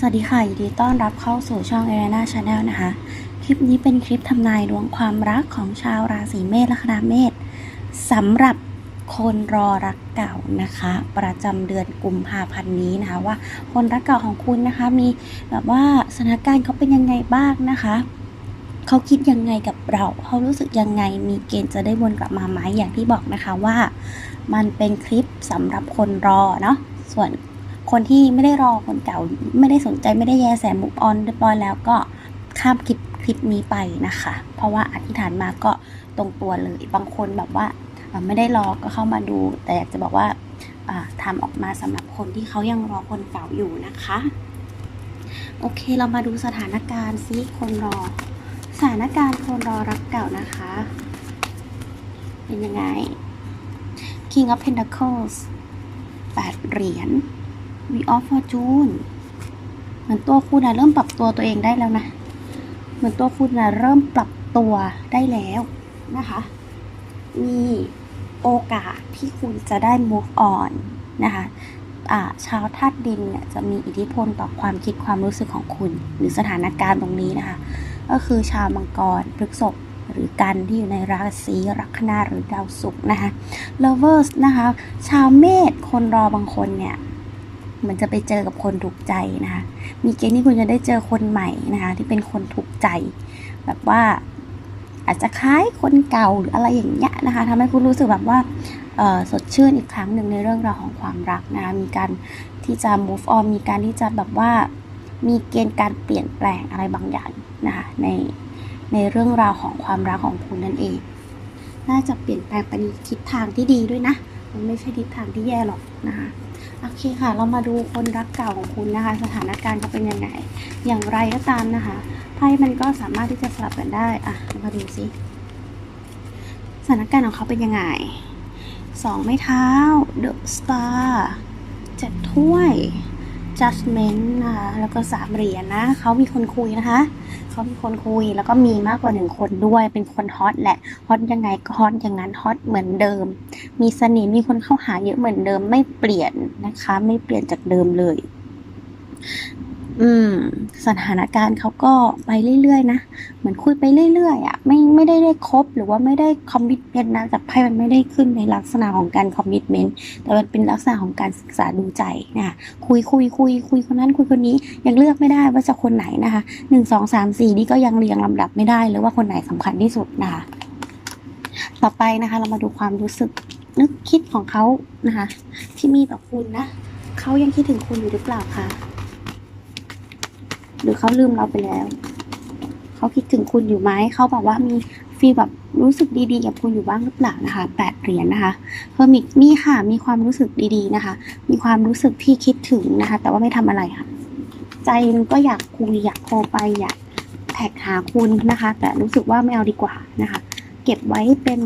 สวัสดีค่ะ ยินดีต้อนรับเข้าสู่ช่อง a r e n a Channel นะคะ คลิปนี้เป็นคลิปทำนายดวงความรักของชาวราศีเมษละคณะเมษสำหรับคนรอรักเก่านะคะ ประจำเดือนกุมภาพันธ์นี้นะคะว่าคนรักเก่าของคุณนะคะ มีแบบว่าสถานการณ์เขาเป็นยังไงบ้างนะคะเขาคิดยังไงกับเรา เขารู้สึกยังไง มีเกณฑ์จะได้วนกลับมาไหมอย่างที่บอกนะคะว่า มันเป็นคลิปสำหรับคนรอเนาะ ส่วน คนที่ไม่ได้รอคนเก่า ไม่ได้สนใจไม่ได้แยแสมุกออนเรียบร้อยแล้วก็ข้ามคลิปคลิปนี้ไปนะคะ เพราะว่าอธิษฐานมาก็ตรงตัวเลย บางคนแบบว่าไม่ได้รอก็เข้ามาดู แต่อยากจะบอกว่าอ่าทำออกมาสำหรับคนที่เขายังรอคนเก่าอยู่นะคะ โอเคเรามาดูสถานการณ์ซิคนรอ สถานการณ์คนรอรักเก่านะคะ เป็นยังไง King of Pentacles 8เหรียญ We of Fortune เหมือนตัวคุณนะเริ่มปรับตัวตัวเองได้แล้วนะ เหมือนตัวคุณนะเริ่มปรับตัวได้แล้วนะคะ มีโอกาสที่คุณจะได้ move on นะคะชาวธาตุดินเนี่ยจะมีอิทธิพลต่อความคิดความรู้สึกของคุณ หรือสถานการณ์ตรงนี้นะคะ ก็คือชาวมังกรพฤกษภหรือกันที่อยู่ในราศีลัคนาหรือดาวศุกร์นะคะ lovers นะคะ ชาวเมษคนรอบางคนเนี่ย มันจะไปเจอกับคนถูกใจนะคะ มีเกณฑ์ที่คุณจะได้เจอคนใหม่นะคะ ที่เป็นคนถูกใจ แบบว่าอาจจะคล้ายคนเก่าหรืออะไรอย่างเงี้ยนะคะทำให้คุณรู้สึกแบบว่าสดชื่นอีกครั้งหนึ่งในเรื่องราวของความรักนะคะมีการที่จะ move on มีการที่จะแบบว่ามีเกณฑ์การเปลี่ยนแปลงอะไรบางอย่างนะคะในในเรื่องราวของความรักของคุณนั่นเอง น่าจะเปลี่ยนแปลงไปในทิศทางที่ดีด้วยนะ มันไม่ใช่ทิศทางที่แย่หรอกนะคะโอเคค่ะ เรามาดูคนรักเก่าของคุณนะคะ สถานการณ์เขาเป็นยังไง อย่างไรก็ตามนะคะไพ่มันก็สามารถที่จะสลับกันได้อะมาดูซิสถานการณ์ของเขาเป็นยังไงสองไม้เท้า The Star เจ็ดถ้วย Judgment นะคะแล้วก็สามเหรียญนะเขามีคนคุยนะคะ เขามีคนคุย แล้วก็มีมากกว่าหนึ่งคนด้วย เป็นคนฮอตแหละ ฮอตยังไงก็ฮอตอย่างนั้นฮอตเหมือนเดิม มีเสน่ห์ มีคนเข้าหาเยอะเหมือนเดิม ไม่เปลี่ยนนะคะ ไม่เปลี่ยนจากเดิมเลย สถานการณ์เขาก็ไปเรื่อยๆนะ เหมือนคุยไปเรื่อยๆอะไม่ไม่ได้ได้คบหรือว่าไม่ได้คอมมิ t เมนต์นะแต่ไพ่มันไม่ได้ขึ้นในลักษณะของการคอมมิ t เมนต์แต่มันเป็นลักษณะของการศึกษาดูใจนะคะคุยคุยคุยคุยคนนั้นคุยคนนี้ยังเลือกไม่ได้ว่าจะคนไหนนะคะหนึ่งสองสามสี่นี่ก็ยังเรียงลำดับไม่ได้เลยว่าคนไหนสำคัญที่สุดนะคะต่อไปนะคะ เรามาดูความรู้สึกนึกคิดของเขานะคะ ที่มีต่อคุณนะเขายังคิดถึงคุณอยู่หรือเปล่าคะ หรือเขาลืมเราไปแล้ว เขาคิดถึงคุณอยู่ไหม เขาแบบว่ามีฟีลแบบรู้สึกดีๆ กับคุณอยู่บ้างหรือเปล่านะคะแปดเหรียญนะคะเพิ่มอีกมีค่ะ มีความรู้สึกดีๆนะคะ มีความรู้สึกที่คิดถึงนะคะ แต่ว่าไม่ทำอะไรค่ะ ใจมันก็อยากคุยอยากโทรไปอยากแท็กหาคุณนะคะ แต่รู้สึกว่าไม่เอาดีกว่านะคะ เก็บไว้เป็น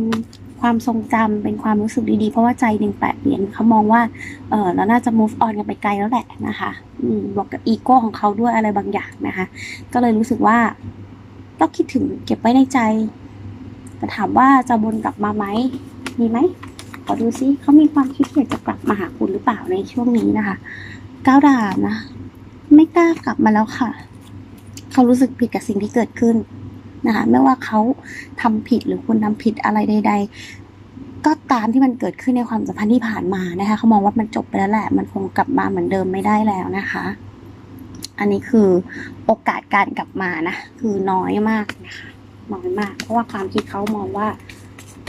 ความทรงจำเป็นความรู้สึกดีๆ เพราะว่าใจหนึ่งแปดเหรียญเขามองว่าเออเราน่าจะ move on กันไปไกลแล้วแหละนะคะบอกกับอีโก้ของเขาด้วยอะไรบางอย่างนะคะ ก็เลยรู้สึกว่าก็คิดถึงเก็บไว้ในใจ แต่ถามว่าจะวนกลับมาไหมมีไหมขอดูซิเขามีความคิดอยากจะกลับมาหาคุณหรือเปล่าในช่วงนี้นะคะก้าวดานะ ไม่กล้ากลับมาแล้วค่ะ เขารู้สึกผิดกับสิ่งที่เกิดขึ้น นะคะไม่ว่าเขาทำผิดหรือคุณทำผิดอะไรใด ๆ ก็ตามที่มันเกิดขึ้นในความสัมพันธ์ที่ผ่านมานะคะเขามองว่ามันจบไปแล้วแหละ มันคงกลับมาเหมือนเดิมไม่ได้แล้วนะคะ อันนี้คือโอกาสการกลับมานะคือน้อยมากนะคะน้อยมาก เพราะว่าความคิดเขามองว่า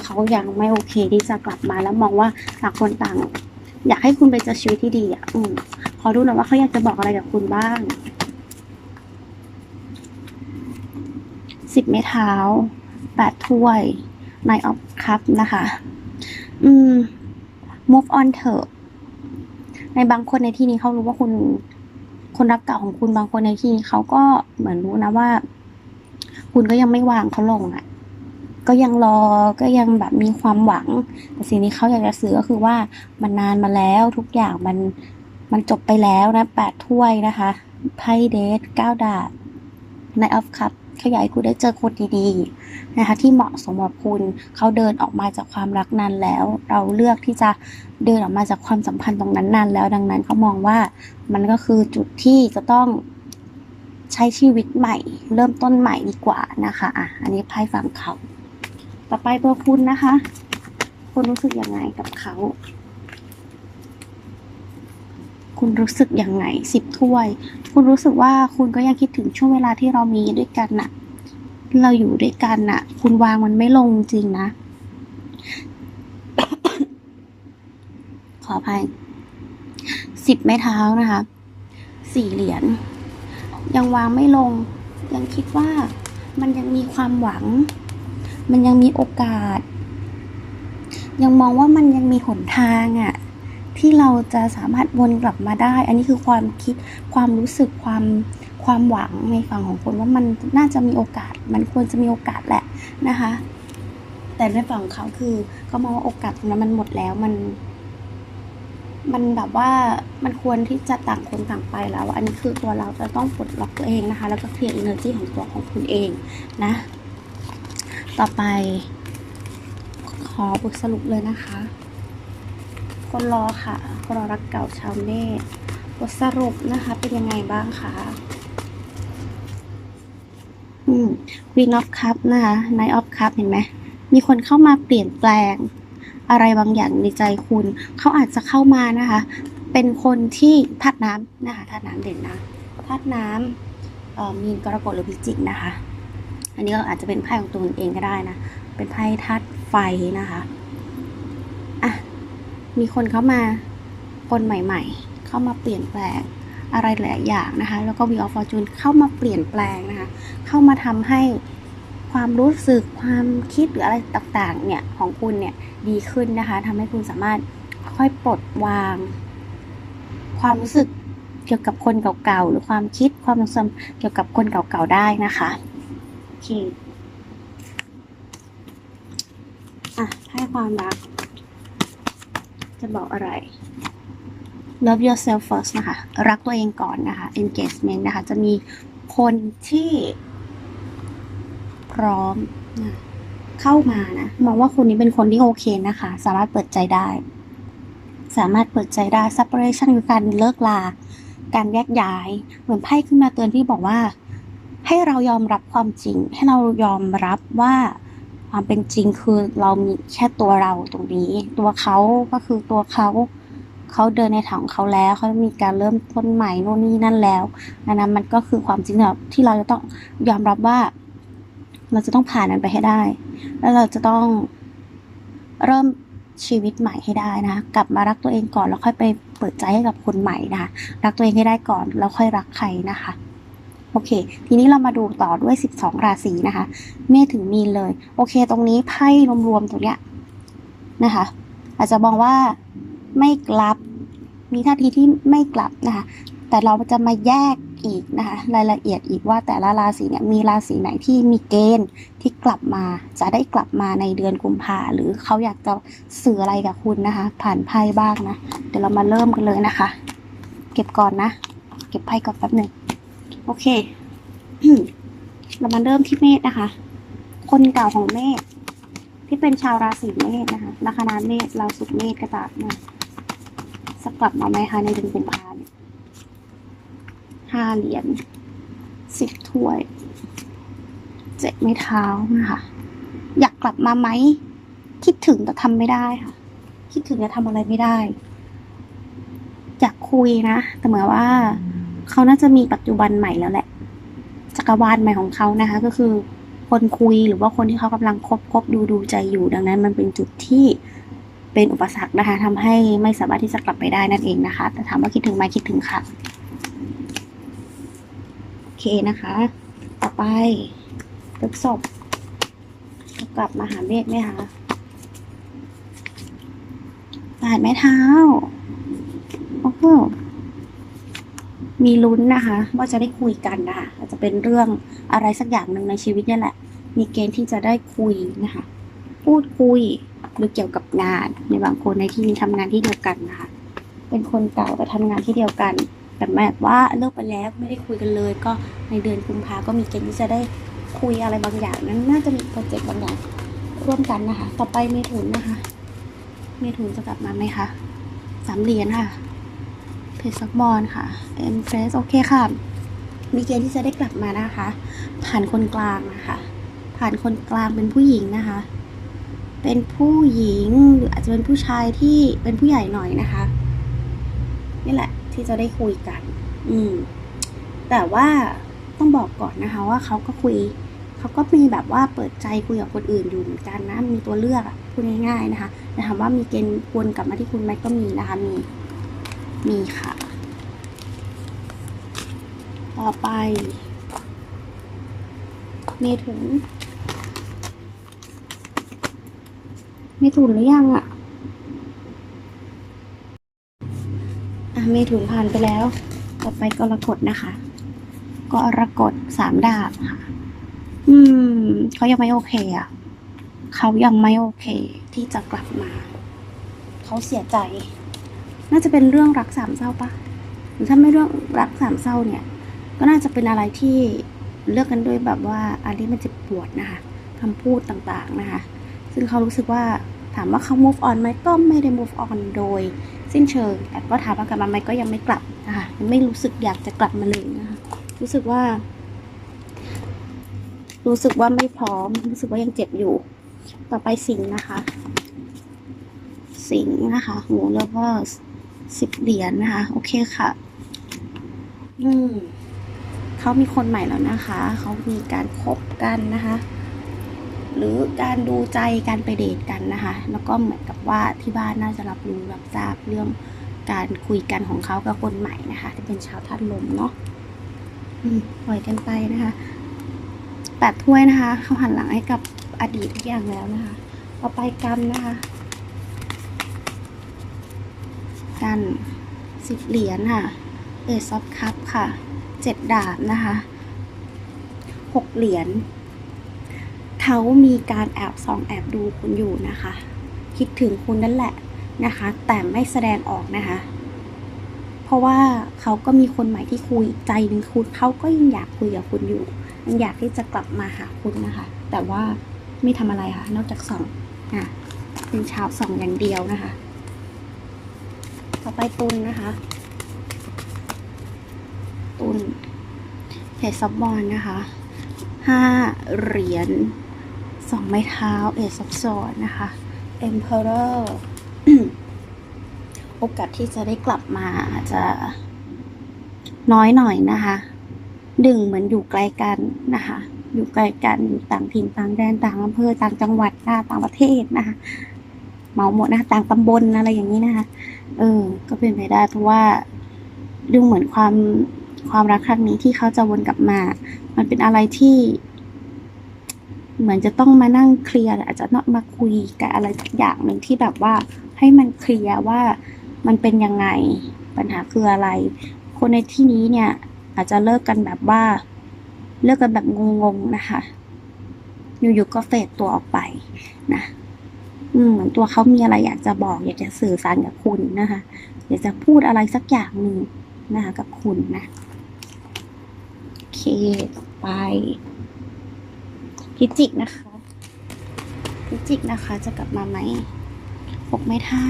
เขายังไม่โอเคที่จะกลับมาแล้วมองว่าต่างคนต่าง อยากให้คุณไปเจอชีวิตที่ดีอะอืมขอดูหน่อยว่าเขาอยากจะบอกอะไรกับคุณบ้าง สิบไม้เท้าแปดถ้วย Nine of Cup นะคะ อืม move on เถอะ ในบางคนในที่นี้เขารู้ว่าคุณ คนรักเก่าของคุณบางคนในที่นี้เขาก็เหมือนรู้นะว่า คุณก็ยังไม่วางเขาลงอะ ก็ยังรอ ก็ยังแบบมีความหวัง แต่สิ่งที่เขาอยากจะสื่อก็คือว่ามันนานมาแล้วทุกอย่างมัน มันจบไปแล้วนะแปดถ้วยนะคะไพ่เดทเก้าดาบในออฟคัพ ขยายคุณได้เจอคนดีๆนะคะที่เหมาะสมกับคุณเขาเดินออกมาจากความรักนานแล้ว เราเลือกที่จะเดินออกมาจากความสัมพันธ์ตรงนั้นนานแล้วดังนั้นเขามองว่ามันก็คือจุดที่จะต้องใช้ชีวิตใหม่ เริ่มต้นใหม่ดีกว่านะคะอะอันนี้ไพ่ฝั่งเขา ต่อไปตัวคุณนะคะ คุณรู้สึกยังไงกับเขา คุณรู้สึกอยังไงสิบถ้วย คุณรู้สึกว่าคุณก็ยังคิดถึงช่วงเวลาที่เรามีด้วยกันน่ะ เราอยู่ด้วยกันน่ะ คุณวางมันไม่ลงจริงนะ ขออภัยสิบไม้เท้านะคะสี่เหรียญยังวางไม่ลง ยังคิดว่ามันยังมีความหวัง มันยังมีโอกาส ยังมองว่ามันยังมีหนทางอะ่ะ ที่เราจะสามารถวนกลับมาได้ อันนี้คือความคิดความรู้สึกความความหวังในฝั่งของคนว่ามันน่าจะมีโอกาส มันควรจะมีโอกาสแหละนะคะ แต่ในฝั่งของเขาคือเขามองว่าโอกาสตรงนั้นมันหมดแล้วมัน มันแบบว่ามันควรที่จะต่างคนต่างไปแล้ว อันนี้คือตัวเราจะต้องปลดล็อกตัวเองนะคะ แล้วก็เคลียร์ energy ของตัวของคุณเองนะ ต่อไปขอบทสรุปเลยนะคะ คนรอค่ะ คนรอรักเก่าชาวเมษบทสรุปนะคะ เป็นยังไงบ้างคะอืม Queen of Cup นะคะ Knight of Cup เห็นไหมมีคนเข้ามาเปลี่ยนแปลง อะไรบางอย่างในใจคุณ เขาอาจจะเข้ามานะคะ เป็นคนที่ธาตุน้ำนะคะธาตุน้ำเด่นนะธาตุน้ำมีนกรกฎหรือพิจิกนะคะ อันนี้ก็อาจจะเป็นไพ่ของตัวเองก็ได้นะ เป็นไพ่ธาตุไฟนะคะ มีคนเข้ามาคนใหม่ๆ เข้ามาเปลี่ยนแปลงอะไรหลายอย่างนะคะ แล้วก็ Wheel of Fortune เข้ามาเปลี่ยนแปลงนะคะ เข้ามาทำให้ความรู้สึกความคิดหรืออะไรต่างๆเนี่ยของคุณเนี่ยดีขึ้นนะคะทำให้คุณสามารถค่อยปลดวาง ความรู้สึกเกี่ยวกับคนเก่าๆหรือความคิดความทรงจำเกี่ยวกับคนเก่าๆได้นะคะโอเคอะให้ความรัก จะบอกอะไร love yourself first นะคะ รักตัวเองก่อนนะคะ engagement นะคะ จะมีคนที่พร้อมนะเข้ามานะ มองว่าคนนี้เป็นคนที่โอเคนะคะ สามารถเปิดใจได้ สามารถเปิดใจได้ separation คือการเลิกลา การแยกย้าย เหมือนไพ่ขึ้นมาเตือนที่บอกว่า ให้เรายอมรับความจริง ให้เรายอมรับว่า ความเป็นจริงคือเรามีแค่ตัวเราตรงนี้ ตัวเขาก็คือตัวเขาเขาเดินในทางเขาแล้วเขามีการเริ่มต้นใหม่โน่นนี่นั่นแล้วดังนั้นมันก็คือความจริงที่เราจะต้องยอมรับว่า เราจะต้องผ่านมันไปให้ได้ แล้วเราจะต้องเริ่มชีวิตใหม่ให้ได้นะคะกลับมารักตัวเองก่อนแล้วค่อยไปเปิดใจให้กับคนใหม่นะคะรักตัวเองให้ได้ก่อนแล้วค่อยรักใครนะคะ โอเค ทีนี้เรามาดูต่อด้วย 12 ราศีนะคะ เมษถึงมีนเลย โอเค ตรงนี้ไพ่รวมๆตรงเนี้ยนะคะ อาจจะมองว่าไม่กลับ มีท่าทีที่ไม่กลับนะคะ แต่เราจะมาแยกอีกนะคะ รายละเอียดอีกว่าแต่ละราศีเนี่ยมีราศีไหนที่มีเกณฑ์ที่กลับมา จะได้กลับมาในเดือนกุมภาหรือเขาอยากจะสื่ออะไรกับคุณนะคะ ผ่านไพ่บ้างนะ เดี๋ยวเรามาเริ่มกันเลยนะคะ เก็บก่อนนะ เก็บไพ่ก่อนแป๊บหนึ่ง โอเค เรามาเริ่มที่เมษนะคะ คนเก่าของเมษที่เป็นชาวราศีเมษนะคะลัคนาเมษเราสุกเมษกระตากนะสักกลับมาไหมคะในเดือนกุมภาเนี่ยห้าเหรียญสิบถ้วยเจ็ดไม้เท้านะคะอยากกลับมาไหมคิดถึงแต่ทำไม่ได้ค่ะ คิดถึงแต่ทำอะไรไม่ได้อยากคุยนะแต่เหมือนว่า เขาน่าจะมีปัจจุบันใหม่แล้วแหละ จักรวาลใหม่ของเขานะคะ ก็คือคนคุยหรือว่าคนที่เขากำลังคบคบดูดูใจอยู่ ดังนั้นมันเป็นจุดที่เป็นอุปสรรคนะคะทำให้ไม่สามารถที่จะกลับไปได้นั่นเองนะคะ แต่ถามว่าคิดถึงไหมคิดถึงค่ะ โอเคนะคะ ต่อไปพฤกษบกลับมาหาเมฆไหมคะตายไม้เท้า โอ้โห มีลุ้นนะคะ ว่าจะได้คุยกันนะคะอาจจะเป็นเรื่องอะไรสักอย่างหนึ่งในชีวิตเนี่ยแหละ มีเกณฑ์ที่จะได้คุยนะคะ พูดคุยหรือเกี่ยวกับงาน ในบางคนในที่นี้ทำงานที่เดียวกันนะคะ เป็นคนเก่าแต่ทำงานที่เดียวกัน แต่แบบว่าเลิกไปแล้วไม่ได้คุยกันเลย ก็ในเดือนกุมภาก็มีเกณฑ์ที่จะได้คุยอะไรบางอย่างนั้น น่าจะมีโปรเจกต์บางอย่างร่วมกันนะคะ ต่อไปเมถุนนะคะ เมถุนจะกลับมาไหมคะสามเหรียญค่ะ เพชรซักบอลค่ะเอ็มเฟสโอเคค่ะ มีเกณฑ์ที่จะได้กลับมานะคะ ผ่านคนกลางนะคะ ผ่านคนกลางเป็นผู้หญิงนะคะ เป็นผู้หญิงหรืออาจจะเป็นผู้ชายที่เป็นผู้ใหญ่หน่อยนะคะ นี่แหละที่จะได้คุยกัน อืม แต่ว่าต้องบอกก่อนนะคะ ว่าเขาก็คุยเขาก็มีแบบว่าเปิดใจคุยกับคนอื่นอยู่เหมือนกันนะ มีตัวเลือกพูดง่ายๆนะคะแต่ถามว่ามีเกณฑ์วนกลับมาที่คุณไหมก็มีนะคะ มี มีค่ะ ต่อไป เมถุน เมถุนหรือยังอะอะ เมถุนผ่านไปแล้ว ต่อไปกรกฎนะคะ กรกฎสามดาบค่ะ อืม เขายังไม่โอเคอะเขายังไม่โอเคที่จะกลับมา เขาเสียใจ น่าจะเป็นเรื่องรักสามเศร้าปะหรือถ้าไม่เรื่องรักสามเศร้าเนี่ย ก็น่าจะเป็นอะไรที่เลือกกันด้วยแบบว่าอันที่มันเจ็บปวดนะคะคำพูดต่างๆนะคะ ซึ่งเขารู้สึกว่าถามว่าเขา move on ไหมก็ไม่ได้ move on โดยสิ้นเชิง แต่ก็ถามว่ากลับมาไหมก็ยังไม่กลับนะคะยังไม่รู้สึกอยากจะกลับมาเลยนะคะรู้สึกว่า รู้สึกว่าไม่พร้อม รู้สึกว่ายังเจ็บอยู่ ต่อไปสิงนะคะ สิงนะคะโหแล้วก็ สิบเหรียญนะคะ โอเคค่ะ อืมเขามีคนใหม่แล้วนะคะ เขามีการคบกันนะคะ หรือการดูใจการไปเดทกันนะคะ แล้วก็เหมือนกับว่าที่บ้านน่าจะรับรู้รับทราบเรื่องการคุยกันของเขากับคนใหม่นะคะที่เป็นชาวธาตุลมเนาะอืมปล่อยกันไปนะคะแปดถ้วยนะคะ เขาหันหลังให้กับอดีตทุกอย่างแล้วนะคะต่อไปกรรมนะคะ กันสิบเหรียญค่ะเอซอฟคัพค่ะเจ็ดดาบนะคะหกเหรียญเขามีการแอบส่องแอบดูคุณอยู่นะคะ คิดถึงคุณนั่นแหละนะคะ แต่ไม่แสดงออกนะคะ เพราะว่าเขาก็มีคนใหม่ที่คุยใจนึงคุณเขาก็ยังอยากคุยกับคุณอยู่ยังอยากที่จะกลับมาหาคุณนะคะ แต่ว่าไม่ทำอะไรค่ะ นอกจากส่องอะเป็นชาวส่องอย่างเดียวนะคะ ต่อไปตุนนะคะ ตุนเพจซับบอลนะคะห้าเหรียญสองไม้เท้าเอซับซอนนะคะเอ็มเพอเรอร์โอกาสที่จะได้กลับมาจะน้อยหน่อยนะคะดึงเหมือนอยู่ไกลกันนะคะ อยู่ไกลกันอยู่ต่างถิ่นต่างแดนต่างอำเภอต่างจังหวัดต่างประเทศนะคะ เหมาหมดนะคะต่างตำบลอะไรอย่างนี้นะคะเออ ก็เป็นไปได้เพราะว่าดูเหมือนความความรักครั้งนี้ที่เขาจะวนกลับมา มันเป็นอะไรที่ เหมือนจะต้องมานั่งเคลียร์อาจจะต้อมาคุยกับอะไรสักอย่างหนึ่งที่แบบว่า ให้มันเคลียร์ว่ามันเป็นยังไงปัญหาคืออะไร คนในที่นี้เนี่ย อาจจะเลิกกันแบบว่า เลิกกันแบบงงๆนะคะ อยู่ๆก็เฟดตัวออกไปนะ เหมือนตัวเขามีอะไรอยากจะบอก อยากจะสื่อสารกับคุณนะคะ อยากจะพูดอะไรสักอย่างหนึ่งนะคะกับคุณนะโอเคไป พิจิกนะคะ พิจิกนะคะจะกลับมาไหมหกไม้เท้า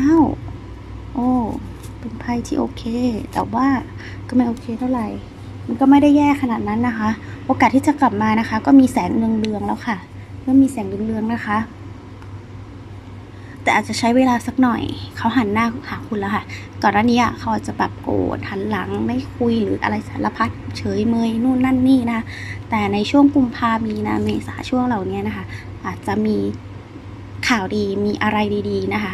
โอ้เป็นไพ่ที่โอเค แต่ว่าก็ไม่โอเคเท่าไหร่ มันก็ไม่ได้แย่ขนาดนั้นนะคะ โอกาสที่จะกลับมานะคะ ก็มีแสงเรืองๆแล้วค่ะเริ่มมีแสงเรืองๆนะคะ แต่อาจจะใช้เวลาสักหน่อย เขาหันหน้าหาคุณแล้วค่ะ ก่อนหน้านี้เขาอาจจะแบบโกรธหันหลังไม่คุยหรืออะไรสารพัดเฉยเมยนู่นนั่นนี่นะ แต่ในช่วงกุมภามีนาเมษาช่วงเหล่านี้นะคะ อาจจะมีข่าวดีมีอะไรดีๆนะคะ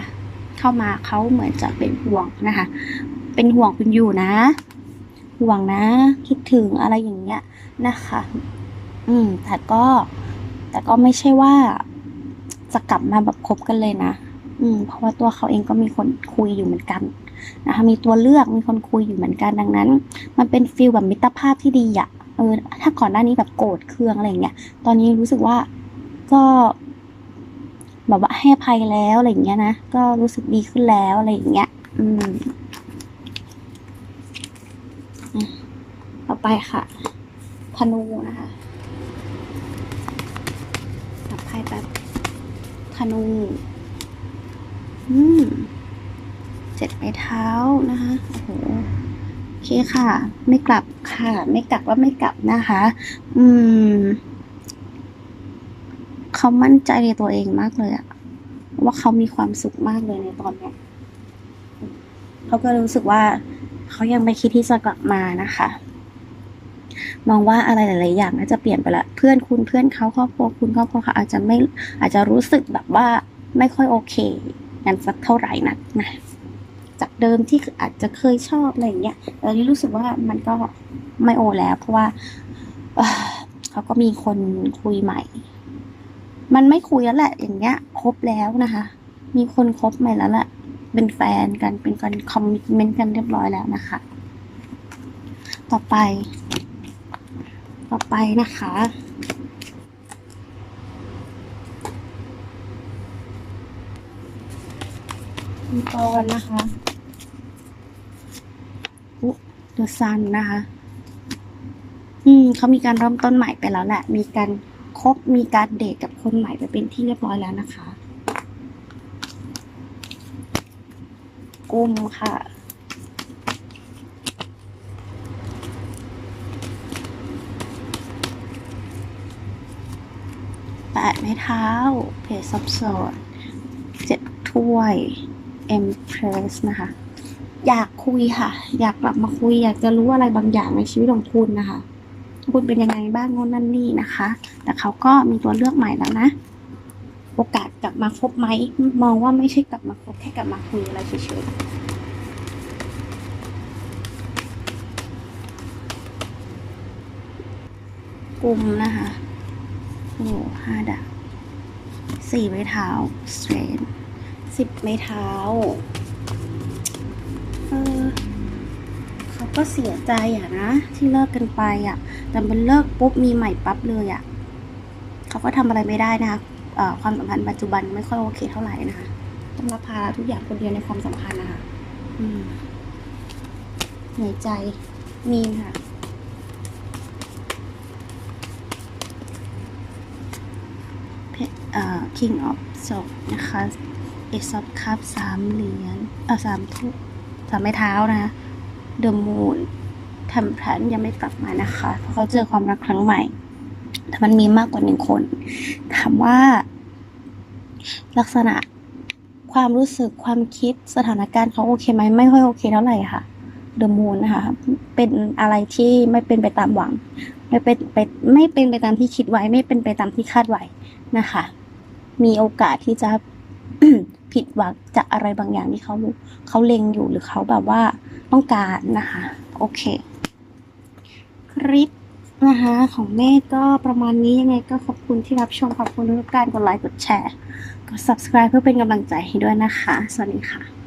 เข้ามาเขาเหมือนจะเป็นห่วงนะคะ เป็นห่วงคุณอยู่นะ ห่วงนะ คิดถึงอะไรอย่างเงี้ยนะคะ อืมแต่ก็แต่ก็ไม่ใช่ว่าจะกลับมาแบบคบกันเลยนะ อืม เพราะว่าตัวเขาเองก็มีคนคุยอยู่เหมือนกันนะคะมีตัวเลือกมีคนคุยอยู่เหมือนกันดังนั้น มันเป็นฟิลแบบมิตรภาพที่ดีอะเออถ้าก่อนหน้านี้แบบโกรธเคืองอะไรอย่างเงี้ยตอนนี้รู้สึกว่าก็แบบว่าให้อภัยแล้วอะไรอย่างเงี้ยนะก็รู้สึกดีขึ้นแล้วอะไรอย่างเงี้ย อืมต่อไปค่ะธนูนะคะจับไพ่แบบธนู อืมเจ็ดไม้เท้านะคะโอ้โหโอเคค่ะ ไม่กลับค่ะ ไม่กลับว่าไม่กลับนะคะ อืมเขามั่นใจในตัวเองมากเลยอะว่าเขามีความสุขมากเลยในตอนเนี้ยเขาก็รู้สึกว่าเขายังไม่คิดที่จะกลับมานะคะ มองว่าอะไรหลาย ๆ อย่างน่าจะเปลี่ยนไปละ เพื่อนคุณเพื่อนเขาครอบครัวคุณครอบครัวเขาอาจจะไม่อาจจะรู้สึกแบบว่าไม่ค่อยโอเค กันสักเท่าไหร่นักนะจากเดิมที่อาจจะเคยชอบอะไรอย่างเงี้ยแต่ตอรู้สึกว่ามันก็ไม่โอแล้ว เพราะว่าเเขาก็มีคนคุยใหม่ มันไม่คุยแล้วแหละ อย่างเงี้ยครบแล้วนะคะ มีคนคบใหม่แล้วแหละเป็นแฟนกันเป็นการคอมมิชเมนต์กันเรียบร้อยแล้วนะคะ ต่อไป ต่อไปนะคะ มีกรนะคะอุเดอะซันนะคะ อืมเขามีการเริ่มต้นใหม่ไปแล้วแหละ มีการคบมีการเดทกับคนใหม่ไปเป็นที่เรียบร้อยแล้วนะคะกุมค่ะแปดไม้เท้าเพจซับซ้อนเจ็ดถ้วย เอ็มเพรสนะคะ อยากคุยค่ะ อยากกลับมาคุย อยากจะรู้อะไรบางอย่างในชีวิตของคุณนะคะ คุณเป็นยังไงบ้างโน่นนั่นนี่นะคะ แต่เขาก็มีตัวเลือกใหม่แล้วนะ โอกาสกลับมาคบไหม มองว่าไม่ใช่กลับมาคบแค่กลับมาคุยอะไรเฉยๆกลุ่มนะคะโอ้โหห้าดาวสี่ไม้เท้าสเตรน สิบไม้เท้า เออเขาก็เสียใจอะนะ ที่เลิกกันไปอะ แต่มันเลิกปุ๊บมีใหม่ปั๊บเลยอะ เขาก็ทำอะไรไม่ได้นะคะความสัมพันธ์ปัจจุบันไม่ค่อยโอเคเท่าไหร่นะคะ ต้องรับภาระทุกอย่างคนเดียวในความสัมพันธ์นะคะเหนื่อยใจมีนค่ะเอ่อ King of s o p นะคะ Ace of Cup สามเหรียญอ่อสามทุกสามไม้เท้านะ The Moon ทำแผนยังไม่กลับมานะคะ เพราะเขาเจอความรักครั้งใหม่ แต่มันมีมากกว่าหนึ่งคน ถามว่า ลักษณะความรู้สึกความคิดสถานการณ์เขาโอเคไหมไม่ค่อยโอเคเท่าไหร่ค่ะ The Moon นะคะ เป็นอะไรที่ไม่เป็นไปตามหวัง ไม่เป็นไปไม่เป็นไปตามที่คิดไว้ ไม่เป็นไปตามที่คาดไว้นะคะ มีโอกาสที่จะ ผิดหวังจากอะไรบางอย่างที่เขาเขาเล็งอยู่หรือเขาแบบว่าต้องการนะคะ โอเค คลิปนะคะของเมฆก็ประมาณนี้ยังไงก็ขอบคุณที่รับชมขอบคุณทุกการกดไลค์กดแชร์ กด subscribe เพื่อเป็นกำลังใจให้ด้วยนะคะ สวัสดีค่ะ